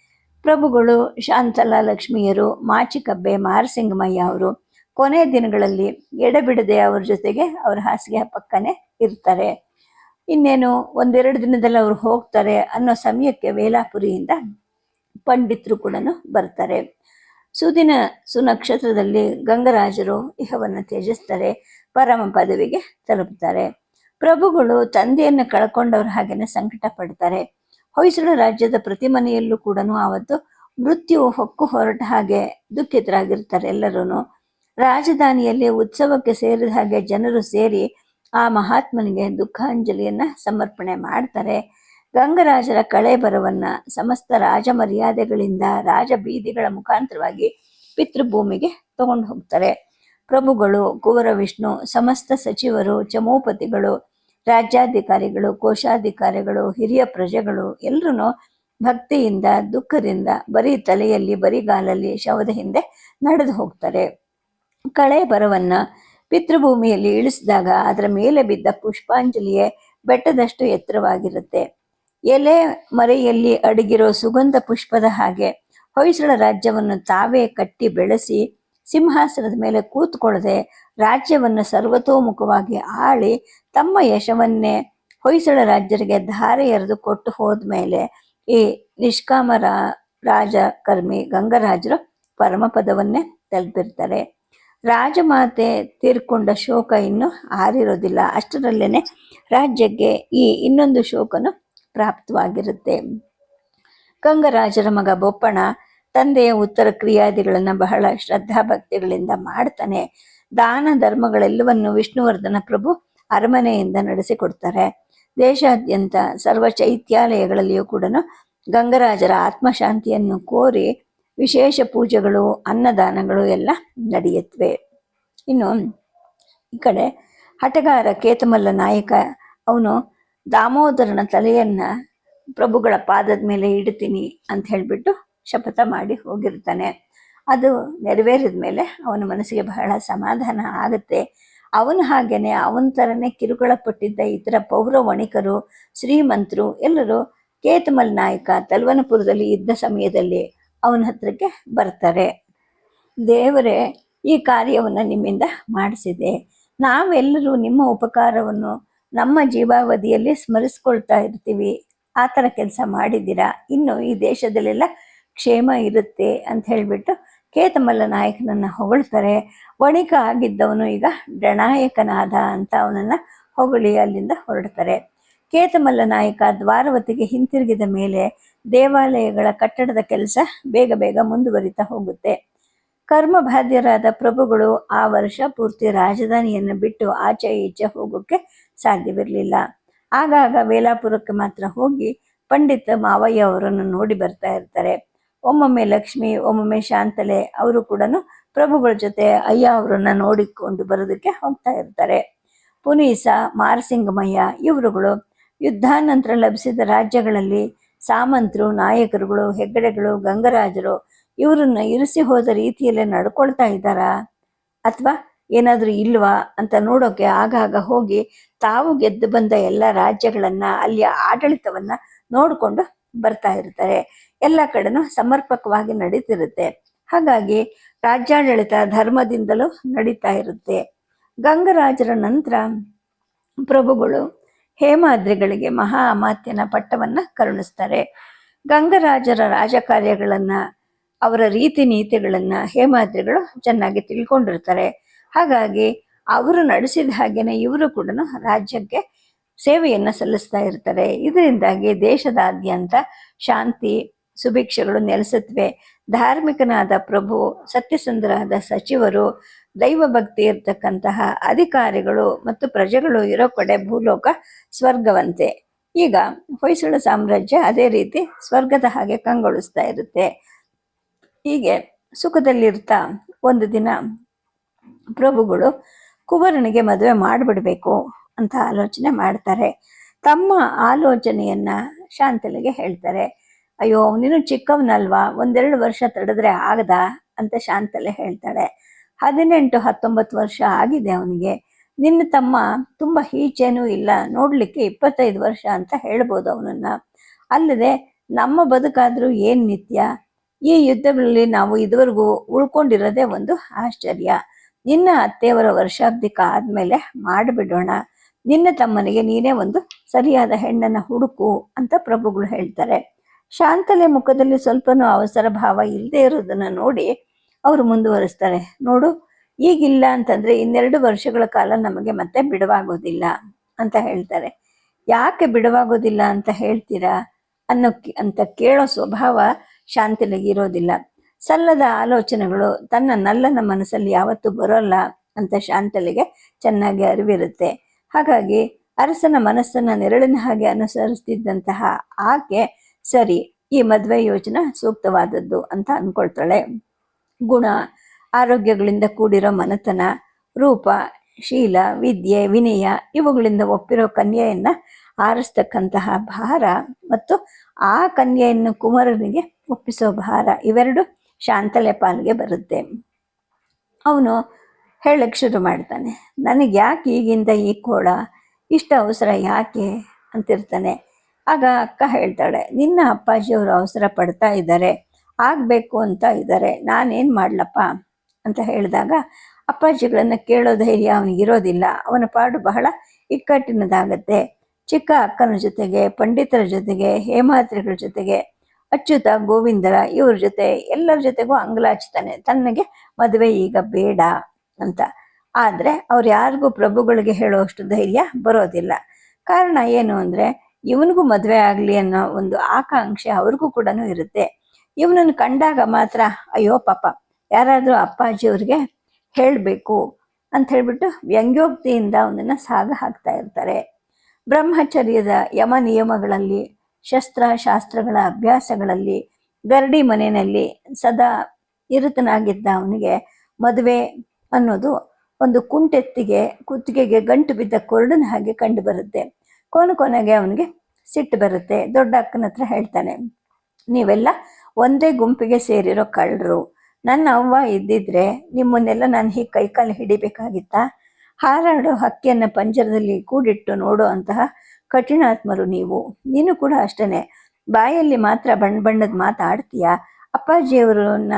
ಪ್ರಭುಗಳು ಶಾಂತಲಾ ಲಕ್ಷ್ಮಿಯರು, ಮಾಚಿಕಬ್ಬೆ, ಮಾರಸಿಂಗಮಯ್ಯ ಅವರು ಕೊನೆ ದಿನಗಳಲ್ಲಿ ಎಡೆಬಿಡದೆ ಅವ್ರ ಜೊತೆಗೆ ಅವ್ರ ಹಾಸಿಗೆ ಪಕ್ಕನೆ ಇರ್ತಾರೆ. ಇನ್ನೇನು ಒಂದೆರಡು ದಿನದಲ್ಲಿ ಅವ್ರು ಹೋಗ್ತಾರೆ ಅನ್ನೋ ಸಮಯಕ್ಕೆ ವೇಲಾಪುರಿಯಿಂದ ಪಂಡಿತರು ಕೂಡ ಬರ್ತಾರೆ. ಸುದಿನ ಸುನಕ್ಷತ್ರದಲ್ಲಿ ಗಂಗರಾಜರು ಇಹವನ್ನು ತ್ಯಜಿಸ್ತಾರೆ, ಪರಮ ಪದವಿಗೆ ತಲುಪ್ತಾರೆ. ಪ್ರಭುಗಳು ತಂದೆಯನ್ನು ಕಳ್ಕೊಂಡವ್ರ ಹಾಗೆಯೇ ಸಂಕಟ ಪಡ್ತಾರೆ ಹೊಯ್ಸಳ ರಾಜ್ಯದ ಪ್ರತಿ ಮನೆಯಲ್ಲೂ ಕೂಡ ಆವತ್ತು ಮೃತ್ಯು ಹೊಕ್ಕು ಹೊರಟ ಹಾಗೆ ದುಃಖಿತರಾಗಿರ್ತಾರೆ ಎಲ್ಲರೂ ರಾಜಧಾನಿಯಲ್ಲಿ ಉತ್ಸವಕ್ಕೆ ಸೇರಿದ ಹಾಗೆ ಜನರು ಸೇರಿ ಆ ಮಹಾತ್ಮನಿಗೆ ದುಃಖಾಂಜಲಿಯನ್ನ ಸಮರ್ಪಣೆ ಮಾಡ್ತಾರೆ. ಗಂಗರಾಜರ ಕಳೆ ಬರವನ್ನ ಸಮಸ್ತ ರಾಜ ಮರ್ಯಾದೆಗಳಿಂದ ರಾಜ ಬೀದಿಗಳ ಮುಖಾಂತರವಾಗಿ ಪಿತೃಭೂಮಿಗೆ ತಗೊಂಡು ಹೋಗ್ತಾರೆ. ಪ್ರಭುಗಳು, ಕುವರ ವಿಷ್ಣು, ಸಮಸ್ತ ಸಚಿವರು, ಚಮೋಪತಿಗಳು ರಾಜ್ಯಾಧಿಕಾರಿಗಳು, ಕೋಶಾಧಿಕಾರಿಗಳು, ಹಿರಿಯ ಪ್ರಜೆಗಳು ಎಲ್ಲರೂ ಭಕ್ತಿಯಿಂದ, ದುಃಖದಿಂದ ಬರೀ ತಲೆಯಲ್ಲಿ ಬರಿಗಾಲಲ್ಲಿ ಶವದ ಹಿಂದೆ ನಡೆದು ಹೋಗ್ತಾರೆ. ಕಳೆ ಬರವನ್ನ ಪಿತೃಭೂಮಿಯಲ್ಲಿ ಇಳಿಸಿದಾಗ ಅದರ ಮೇಲೆ ಬಿದ್ದ ಪುಷ್ಪಾಂಜಲಿಯೇ ಬೆಟ್ಟದಷ್ಟು ಎತ್ತರವಾಗಿರುತ್ತೆ. ಎಲೆ ಮರೆಯಲ್ಲಿ ಅಡಗಿರೋ ಸುಗಂಧ ಪುಷ್ಪದ ಹಾಗೆ ಹೊಯ್ಸಳ ರಾಜ್ಯವನ್ನು ತಾವೇ ಕಟ್ಟಿ ಬೆಳೆಸಿ ಸಿಂಹಾಸನದ ಮೇಲೆ ಕೂತ್ಕೊಳ್ಳದೆ ರಾಜ್ಯವನ್ನು ಸರ್ವತೋಮುಖವಾಗಿ ಆಳಿ ತಮ್ಮ ಯಶವನ್ನೇ ಹೊಯ್ಸಳ ರಾಜ್ಯರಿಗೆ ಧಾರೆ ಎರೆದು ಕೊಟ್ಟು ಹೋದ್ಮೇಲೆ ಈ ನಿಷ್ಕಾಮ ರಾ ಕರ್ಮಿ ಗಂಗರಾಜರು ಪರಮಪದವನ್ನೇ ತಲುಪಿರ್ತಾರೆ. ರಾಜಮಾತೆ ತೀರ್ಕೊಂಡ ಶೋಕ ಇನ್ನು ಆರಿರೋದಿಲ್ಲ ಅಷ್ಟರಲ್ಲೇನೆ ರಾಜ್ಯಕ್ಕೆ ಈ ಇನ್ನೊಂದು ಶೋಕನು ಪ್ರಾಪ್ತವಾಗಿರುತ್ತೆ. ಗಂಗರಾಜರ ಮಗ ಬೊಪ್ಪಣ ತಂದೆಯ ಉತ್ತರ ಕ್ರಿಯಾದಿಗಳನ್ನು ಬಹಳ ಶ್ರದ್ಧಾಭಕ್ತಿಗಳಿಂದ ಮಾಡ್ತಾನೆ. ದಾನ ಧರ್ಮಗಳೆಲ್ಲವನ್ನು ವಿಷ್ಣುವರ್ಧನ ಪ್ರಭು ಅರಮನೆಯಿಂದ ನಡೆಸಿಕೊಡ್ತಾರೆ. ದೇಶಾದ್ಯಂತ ಸರ್ವ ಚೈತ್ಯಾಲಯಗಳಲ್ಲಿಯೂ ಕೂಡ ಗಂಗರಾಜರ ಆತ್ಮಶಾಂತಿಯನ್ನು ಕೋರಿ ವಿಶೇಷ ಪೂಜೆಗಳು, ಅನ್ನದಾನಗಳು ಎಲ್ಲ ನಡೆಯುತ್ತವೆ. ಇನ್ನು ಈ ಕಡೆ ಹಟಗಾರ ಕೇತಮಲ್ಲ ನಾಯಕ ಅವನು ದಾಮೋದರನ ತಲೆಯನ್ನ ಪ್ರಭುಗಳ ಪಾದದ ಮೇಲೆ ಇಡ್ತೀನಿ ಅಂತ ಹೇಳ್ಬಿಟ್ಟು ಶಪಥ ಮಾಡಿ ಹೋಗಿರ್ತಾನೆ. ಅದು ನೆರವೇರಿದ ಮೇಲೆ ಅವನ ಮನಸ್ಸಿಗೆ ಬಹಳ ಸಮಾಧಾನ ಆಗುತ್ತೆ. ಅವನು ಹಾಗೇನೆ ಅವನ ಥರನೇ ಕಿರುಕುಳ ಪಟ್ಟಿದ್ದ ಇತರ ಪೌರ ವಣಿಕರು ಶ್ರೀಮಂತರು ಎಲ್ಲರೂ ಕೇತಮಲ್ ನಾಯಕ ತಲ್ವನಪುರದಲ್ಲಿ ಇದ್ದ ಸಮಯದಲ್ಲಿ ಅವನ ಹತ್ರಕ್ಕೆ ಬರ್ತಾರೆ. ದೇವರೇ, ಈ ಕಾರ್ಯವನ್ನು ನಿಮ್ಮಿಂದ ಮಾಡಿಸಿದೆ. ನಾವೆಲ್ಲರೂ ನಿಮ್ಮ ಉಪಕಾರವನ್ನು ನಮ್ಮ ಜೀವಾವಧಿಯಲ್ಲಿ ಸ್ಮರಿಸ್ಕೊಳ್ತಾ ಇರ್ತೀವಿ. ಆ ಥರ ಕೆಲಸ ಮಾಡಿದ್ದೀರಾ? ಇನ್ನು ಈ ದೇಶದಲ್ಲೆಲ್ಲ ಕ್ಷೇಮ ಇರುತ್ತೆ ಅಂತ ಹೇಳಿಬಿಟ್ಟು ಕೇತಮಲ್ಲ ನಾಯಕನನ್ನ ಹೊಗಳ್ತಾರೆ. ವಣಿಕ ಆಗಿದ್ದವನು ಈಗ ಡಣಾಯಕನಾದ ಅಂತ ಅವನನ್ನ ಹೊಗಳಿ ಅಲ್ಲಿಂದ ಹೊರಡ್ತಾರೆ. ಕೇತಮಲ್ಲ ನಾಯಕ ದ್ವಾರವತಿಗೆ ಹಿಂತಿರುಗಿದ ಮೇಲೆ ದೇವಾಲಯಗಳ ಕಟ್ಟಡದ ಕೆಲಸ ಬೇಗ ಬೇಗ ಮುಂದುವರಿತಾ ಹೋಗುತ್ತೆ. ಕರ್ಮಬಾಧ್ಯರಾದ ಪ್ರಭುಗಳು ಆ ವರ್ಷ ಪೂರ್ತಿ ರಾಜಧಾನಿಯನ್ನು ಬಿಟ್ಟು ಆಚೆ ಈಚೆ ಹೋಗೋಕ್ಕೆ ಸಾಧ್ಯವಿರಲಿಲ್ಲ. ಆಗಾಗ ವೇಲಾಪುರಕ್ಕೆ ಮಾತ್ರ ಹೋಗಿ ಪಂಡಿತ ಮಾವಯ್ಯ ಅವರನ್ನು ನೋಡಿ ಬರ್ತಾ ಇರ್ತಾರೆ. ಒಮ್ಮೊಮ್ಮೆ ಲಕ್ಷ್ಮಿ, ಒಮ್ಮೊಮ್ಮೆ ಶಾಂತಲೆ ಅವರು ಕೂಡ ಪ್ರಭುಗಳ ಜೊತೆ ಅಯ್ಯ ಅವರನ್ನ ನೋಡಿಕೊಂಡು ಬರೋದಕ್ಕೆ ಹೋಗ್ತಾ ಇರ್ತಾರೆ. ಪುನೀಸ, ಮಾರಸಿಂಗಮಯ್ಯ ಇವರುಗಳು ಯುದ್ಧಾನಂತರ ಲಭಿಸಿದ ರಾಜ್ಯಗಳಲ್ಲಿ ಸಾಮಂತರು, ನಾಯಕರುಗಳು, ಹೆಗ್ಗಡೆಗಳು, ಗಂಗರಾಜರು ಇವರನ್ನ ಇರಿಸಿ ಹೋದ ರೀತಿಯಲ್ಲೇ ನಡ್ಕೊಳ್ತಾ ಇದ್ದಾರಾ? ಅಥವಾ ಏನಾದರೂ ಇಲ್ವಾ ಅಂತ ನೋಡೋಕೆ ಆಗಾಗ ಹೋಗಿ ತಾವು ಗೆದ್ದು ಬಂದ ಎಲ್ಲ ರಾಜ್ಯಗಳನ್ನ ಅಲ್ಲಿಯ ಆಡಳಿತವನ್ನ ನೋಡಿಕೊಂಡು ಬರ್ತಾ ಇರ್ತಾರೆ. ಎಲ್ಲ ಕಡೆನೂ ಸಮರ್ಪಕವಾಗಿ ನಡೀತಿರುತ್ತೆ. ಹಾಗಾಗಿ ರಾಜ್ಯಾಡಳಿತ ಧರ್ಮದಿಂದಲೂ ನಡೀತಾ ಇರುತ್ತೆ. ಗಂಗರಾಜರ ನಂತರ ಪ್ರಭುಗಳು ಹೇಮಾದ್ರಿಗಳಿಗೆ ಮಹಾ ಅಮಾತ್ಯನ ಪಟ್ಟವನ್ನ ಕರುಣಿಸ್ತಾರೆ. ಗಂಗರಾಜರ ರಾಜಕಾರ್ಯಗಳನ್ನು, ಅವರ ರೀತಿ ನೀತಿಗಳನ್ನು ಹೇಮಾದ್ರಿಗಳು ಚೆನ್ನಾಗಿ ತಿಳ್ಕೊಂಡಿರ್ತಾರೆ. ಹಾಗಾಗಿ ಅವರು ನಡೆಸಿದ ಹಾಗೇನೆ ಇವರು ಕೂಡ ರಾಜ್ಯಕ್ಕೆ ಸೇವೆಯನ್ನು ಸಲ್ಲಿಸ್ತಾ ಇರ್ತಾರೆ. ಇದರಿಂದಾಗಿ ದೇಶದಾದ್ಯಂತ ಶಾಂತಿ ಸುಭಿಕ್ಷಗಳು ನೆಲೆಸತ್ವೆ ಧಾರ್ಮಿಕನಾದ ಪ್ರಭು ಸತ್ಯಸುಂದರಾದ ಸಚಿವರು, ದೈವ ಭಕ್ತಿ ಇರ್ತಕ್ಕಂತಹ ಅಧಿಕಾರಿಗಳು ಮತ್ತು ಪ್ರಜೆಗಳು ಇರೋ ಕಡೆ ಭೂಲೋಕ ಸ್ವರ್ಗವಂತೆ. ಈಗ ಹೊಯ್ಸಳ ಸಾಮ್ರಾಜ್ಯ ಅದೇ ರೀತಿ ಸ್ವರ್ಗದ ಹಾಗೆ ಕಂಗೊಳಿಸ್ತಾ ಇರುತ್ತೆ. ಹೀಗೆ ಸುಖದಲ್ಲಿರ್ತಾ ಒಂದು ದಿನ ಪ್ರಭುಗಳು ಕುವರನಿಗೆ ಮದುವೆ ಮಾಡಿಬಿಡ್ಬೇಕು ಅಂತ ಆಲೋಚನೆ ಮಾಡ್ತಾರೆ. ತಮ್ಮ ಆಲೋಚನೆಯನ್ನ ಶಾಂತಲಿಗೆ ಹೇಳ್ತಾರೆ. ಅಯ್ಯೋ, ನೀನು ಚಿಕ್ಕವನಲ್ವಾ? ಒಂದೆರಡು ವರ್ಷ ತಡೆದ್ರೆ ಆಗದ? ಅಂತ ಶಾಂತಲೆ ಹೇಳ್ತಾಳೆ. ಹದಿನೆಂಟು, ಹತ್ತೊಂಬತ್ತು ವರ್ಷ ಆಗಿದೆ ಅವನಿಗೆ. ನಿನ್ನ ತಮ್ಮ ತುಂಬ ಈಚೆನೂ ಇಲ್ಲ. ನೋಡಲಿಕ್ಕೆ ಇಪ್ಪತ್ತೈದು ವರ್ಷ ಅಂತ ಹೇಳ್ಬೋದು ಅವನನ್ನ. ಅಲ್ಲದೆ, ನಮ್ಮ ಬದುಕಾದರೂ ಏನು ನಿತ್ಯ? ಈ ಯುದ್ಧಗಳಲ್ಲಿ ನಾವು ಇದುವರೆಗೂ ಉಳ್ಕೊಂಡಿರೋದೇ ಒಂದು ಆಶ್ಚರ್ಯ. ನಿನ್ನ ಅತ್ತೆಯವರ ವರ್ಷಾಬ್ದಿಕ ಆದಮೇಲೆ ಮಾಡಿಬಿಡೋಣ. ನಿನ್ನ ತಮ್ಮನಿಗೆ ನೀನೇ ಒಂದು ಸರಿಯಾದ ಹೆಣ್ಣನ್ನ ಹುಡುಕು ಅಂತ ಪ್ರಭುಗಳು ಹೇಳ್ತಾರೆ. ಶಾಂತಲೆ ಮುಖದಲ್ಲಿ ಸ್ವಲ್ಪನೂ ಅವಸರ ಭಾವ ಇಲ್ಲದೆ ಇರೋದನ್ನು ನೋಡಿ ಅವರು ಮುಂದುವರಿಸ್ತಾರೆ. ನೋಡು, ಈಗಿಲ್ಲ ಅಂತಂದ್ರೆ ಇನ್ನೆರಡು ವರ್ಷಗಳ ಕಾಲ ನಮಗೆ ಮತ್ತೆ ಬಿಡುವಾಗೋದಿಲ್ಲ ಅಂತ ಹೇಳ್ತಾರೆ. ಯಾಕೆ ಬಿಡುವಾಗೋದಿಲ್ಲ ಅಂತ ಹೇಳ್ತೀರಾ ಅನ್ನೋ ಅಂತ ಕೇಳೋ ಸ್ವಭಾವ ಶಾಂತಲೆಗೆ ಇರೋದಿಲ್ಲ. ಸಲ್ಲದ ಆಲೋಚನೆಗಳು ತನ್ನ ನಲ್ಲನ ಮನಸ್ಸಲ್ಲಿ ಯಾವತ್ತೂ ಬರೋಲ್ಲ ಅಂತ ಶಾಂತಲೆಗೆ ಚೆನ್ನಾಗಿ ಅರಿವಿರುತ್ತೆ. ಹಾಗಾಗಿ ಅರಸನ ಮನಸ್ಸನ್ನ ನೆರಳಿನ ಹಾಗೆ ಅನುಸರಿಸ್ತಿದ್ದಂತಹ ಆಕೆ ಸರಿ, ಈ ಮದುವೆ ಯೋಜನೆ ಸೂಕ್ತವಾದದ್ದು ಅಂತ ಅಂದ್ಕೊಳ್ತಾಳೆ. ಗುಣ, ಆರೋಗ್ಯಗಳಿಂದ ಕೂಡಿರೋ ಮನತನ, ರೂಪ, ಶೀಲ, ವಿದ್ಯೆ, ವಿನಯ, ಇವುಗಳಿಂದ ಒಪ್ಪಿರೋ ಕನ್ಯೆಯನ್ನ ಆರಿಸ್ತಕ್ಕಂತಹ ಭಾರ ಮತ್ತು ಆ ಕನ್ಯೆಯನ್ನು ಕುಮಾರನಿಗೆ ಒಪ್ಪಿಸೋ ಭಾರ ಇವೆರಡು ಶಾಂತಲೆ ಪಾಲಿಗೆ ಬರುತ್ತೆ. ಅವನು ಹೇಳಕ್ಕೆ ಶುರು ಮಾಡ್ತಾನೆ. ನನಗೆ ಯಾಕೆ ಈಗಿಂದ ಈ ಕೋಳ? ಇಷ್ಟ ಅವಸರ ಯಾಕೆ? ಅಂತಿರ್ತಾನೆ. ಆಗ ಅಕ್ಕ ಹೇಳ್ತಾಳೆ, ನಿನ್ನ ಅಪ್ಪಾಜಿಯವರು ಅವಸರ ಪಡ್ತಾ ಇದ್ದಾರೆ, ಆಗಬೇಕು ಅಂತ ಇದ್ದಾರೆ, ನಾನೇನು ಮಾಡ್ಲಪ್ಪ? ಅಂತ ಹೇಳಿದಾಗ, ಅಪ್ಪಾಜಿಗಳನ್ನು ಕೇಳೋ ಧೈರ್ಯ ಅವನಿಗಿರೋದಿಲ್ಲ, ಅವನ ಪಾಡು ಬಹಳ ಇಕ್ಕಟ್ಟಿನದಾಗತ್ತೆ. ಚಿಕ್ಕ ಅಕ್ಕನ ಜೊತೆಗೆ, ಪಂಡಿತರ ಜೊತೆಗೆ ಹೇಮಾತ್ರಿಗಳ ಜೊತೆಗೆ, ಅಚ್ಯುತ, ಗೋವಿಂದರ ಇವ್ರ ಜೊತೆ, ಎಲ್ಲರ ಜೊತೆಗೂ ಅಂಗಲಾಚ್ತಾನೆ, ತನ್ನಗೆ ಮದುವೆ ಈಗ ಬೇಡ ಅಂತ. ಆದರೆ ಅವ್ರು ಯಾರಿಗೂ ಪ್ರಭುಗಳಿಗೆ ಹೇಳೋಷ್ಟು ಧೈರ್ಯ ಬರೋದಿಲ್ಲ. ಕಾರಣ ಏನು ಅಂದ್ರೆ ಇವನಿಗೂ ಮದುವೆ ಆಗಲಿ ಅನ್ನೋ ಒಂದು ಆಕಾಂಕ್ಷೆ ಅವ್ರಿಗೂ ಕೂಡ ಇರುತ್ತೆ. ಇವನನ್ನು ಕಂಡಾಗ ಮಾತ್ರ, ಅಯ್ಯೋ ಪಾಪ, ಯಾರಾದರೂ ಅಪ್ಪಾಜಿ ಅವ್ರಿಗೆ ಹೇಳಬೇಕು ಅಂತ ಹೇಳ್ಬಿಟ್ಟು ವ್ಯಂಗ್ಯೋಕ್ತಿಯಿಂದ ಅವನನ್ನ ಸಾಗ ಹಾಕ್ತಾ ಇರ್ತಾರೆ. ಬ್ರಹ್ಮಚರ್ಯದ ಯಮ ನಿಯಮಗಳಲ್ಲಿ, ಶಸ್ತ್ರ ಶಾಸ್ತ್ರಗಳ ಅಭ್ಯಾಸಗಳಲ್ಲಿ, ಗರಡಿ ಮನೆಯಲ್ಲಿ ಸದಾ ಇರುತನಾಗಿದ್ದ ಅವನಿಗೆ ಮದುವೆ ಅನ್ನೋದು ಒಂದು ಕುಂಟೆತ್ತಿಗೆ, ಕುತ್ತಿಗೆಗೆ ಗಂಟು ಬಿದ್ದ ಕೊರಡನ ಹಾಗೆ ಕಂಡು ಬರುತ್ತೆ. ಕೊನೆ ಕೊನೆಗೆ ಅವನಿಗೆ ಸಿಟ್ಟು ಬರುತ್ತೆ. ದೊಡ್ಡ ಅಕ್ಕನ ಹತ್ರ ಹೇಳ್ತಾನೆ, ನೀವೆಲ್ಲ ಒಂದೇ ಗುಂಪಿಗೆ ಸೇರಿರೋ ಕಳ್ಳರು. ನನ್ನ ಅವ್ವ ಇದ್ದಿದ್ರೆ ನಿಮ್ಮನ್ನೆಲ್ಲ ನಾನು ಹೀಗೆ ಕೈಕಾಲು ಹಿಡಿಬೇಕಾಗಿತ್ತಾ? ಹಾರಾಡೋ ಹಕ್ಕಿಯನ್ನು ಪಂಜರದಲ್ಲಿ ಕೂಡಿಟ್ಟು ನೋಡೋ ಅಂತಹ ಕಠಿಣಾತ್ಮರು ನೀವು. ನೀನು ಕೂಡ ಅಷ್ಟೇ ಬಾಯಲ್ಲಿ ಮಾತ್ರ ಬಣ್ಣ ಬಣ್ಣದ ಮಾತಾಡ್ತೀಯ? ಅಪ್ಪಾಜಿಯವರನ್ನ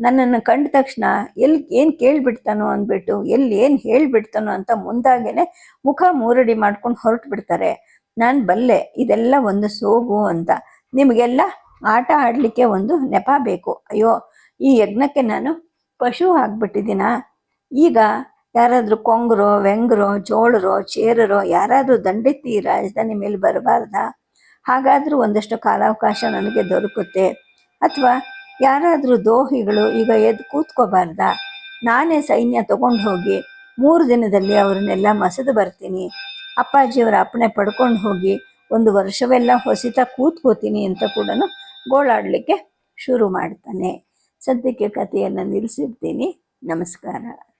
ನನ್ನನ್ನು ಕಂಡ ತಕ್ಷಣ ಎಲ್ಲಿ ಏನು ಕೇಳಿಬಿಡ್ತಾನೋ ಅಂದ್ಬಿಟ್ಟು ಎಲ್ಲಿ ಏನು ಹೇಳಿಬಿಡ್ತಾನೋ ಅಂತ ಮುಂದಾಗೇನೆ ಮುಖ ಮೂರಡಿ ಮಾಡ್ಕೊಂಡು ಹೊರಟು ಬಿಡ್ತಾರೆ ನಾನು ಬಲ್ಲೆ, ಇದೆಲ್ಲ ಒಂದು ಸೋಗು ಅಂತ. ನಿಮಗೆಲ್ಲ ಆಟ ಆಡಲಿಕ್ಕೆ ಒಂದು ನೆಪ ಬೇಕು. ಅಯ್ಯೋ, ಈ ಯಜ್ಞಕ್ಕೆ ನಾನು ಪಶು ಆಗ್ಬಿಟ್ಟಿದ್ದೀನಾ? ಈಗ ಯಾರಾದರೂ ಕೊಂಗರೋ ವೆಂಗ್ರೋ ಚೋಳರೋ ಚೇರರೋ, ಯಾರಾದರೂ ದಂಡೆತ್ತಿ ರಾಜಧಾನಿ ಮೇಲೆ ಬರಬಾರ್ದಾ? ಹಾಗಾದರೂ ಒಂದಷ್ಟು ಕಾಲಾವಕಾಶ ನನಗೆ ದೊರಕುತ್ತೆ. ಅಥವಾ ಯಾರಾದರೂ ದೋಹಿಗಳು ಈಗ ಎದ್ದು ಕೂತ್ಕೋಬಾರ್ದ? ನಾನೇ ಸೈನ್ಯ ತಗೊಂಡು ಹೋಗಿ ಮೂರು ದಿನದಲ್ಲಿ ಅವ್ರನ್ನೆಲ್ಲ ಮಸದು ಬರ್ತೀನಿ. ಅಪ್ಪಾಜಿಯವರ ಅಪ್ಪಣೆ ಪಡ್ಕೊಂಡು ಹೋಗಿ ಒಂದು ವರ್ಷವೆಲ್ಲ ಹೊಸಿತ ಕೂತ್ಕೋತೀನಿ ಅಂತ ಕೂಡ ಗೋಳಾಡಲಿಕ್ಕೆ ಶುರು ಮಾಡ್ತಾನೆ. ಸದ್ಯಕ್ಕೆ ಕಥೆಯನ್ನು ನಿಲ್ಲಿಸಿರ್ತೀನಿ ನಮಸ್ಕಾರ.